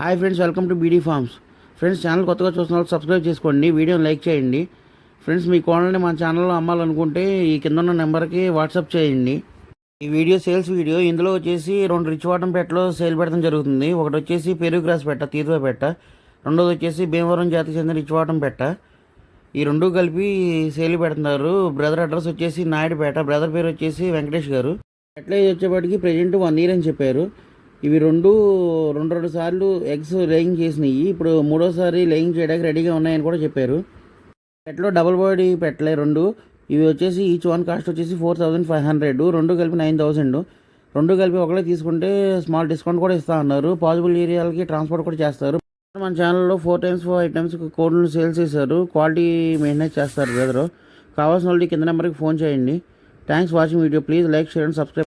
Hi friends welcome to BD farms. Friends channel కొత్తగా చూసిన వాళ్ళు సబ్స్క్రైబ్ చేసుకోండి వీడియోని లైక్ చేయండి. ఫ్రెండ్స్ మీ కోడల్ని మన ఛానల్లో అమ్మాలనుకుంటే ఈ కింద ఉన్న నెంబర్కి వాట్సాప్ చేయండి. ఈ వీడియో సేల్స్ వీడియో ఇందులో వచ్చేసి రెండు రిచ్ వాటం పెట్టలో సేల్ పెడతాం జరుగుతుంది. ఒకటి వచ్చేసి పెరుగు గ్రాస్ పెట్ట తీరువ పెట్ట. రెండోది వచ్చేసి భీమవరం జాతికి చెందిన రిచ్ వాటం పెట్ట. ఈ రెండు కలిపి సేల్ పెడుతున్నారు. బ్రదర్ అడ్రస్ వచ్చేసి నాయుడుపేట బ్రదర్ పేరు వచ్చేసి వెంకటేష్ గారు. ఎట్లా వచ్చేప్పటికి ప్రజెంట్ వన్ ఇయర్ అని చెప్పారు. ఇవి రెండు రెండు రెండు సార్లు ఎగ్స్ లేయింగ్ చేసినాయి. ఇప్పుడు మూడోసారి లేయింగ్ చేయడానికి రెడీగా ఉన్నాయని కూడా చెప్పారు. పెట్లో డబుల్ బాడీ పెట్టలే రెండు. ఇవి వచ్చేసి ఈచ్ వన్ కాస్ట్ వచ్చేసి ఫోర్ థౌజండ్ ఫైవ్ హండ్రెడ్ రెండు కలిపి నైన్ థౌసండ్ రెండు కలిపి ఒకటే తీసుకుంటే స్మాల్ డిస్కౌంట్ కూడా ఇస్తా అన్నారు. పాజిబుల్ ఏరియాలకి ట్రాన్స్పోర్ట్ కూడా చేస్తారు. మన ఛానల్లో ఫోర్ టైమ్స్ ఫైవ్ టైమ్స్ కోడ్లు సేల్స్ చేశారు. క్వాలిటీ మెయింటైన్ చేస్తారు బ్రదరు కావాల్సిన వాళ్ళకి కింద నెంబర్కి ఫోన్ చేయండి. Thanks watching video please like share and subscribe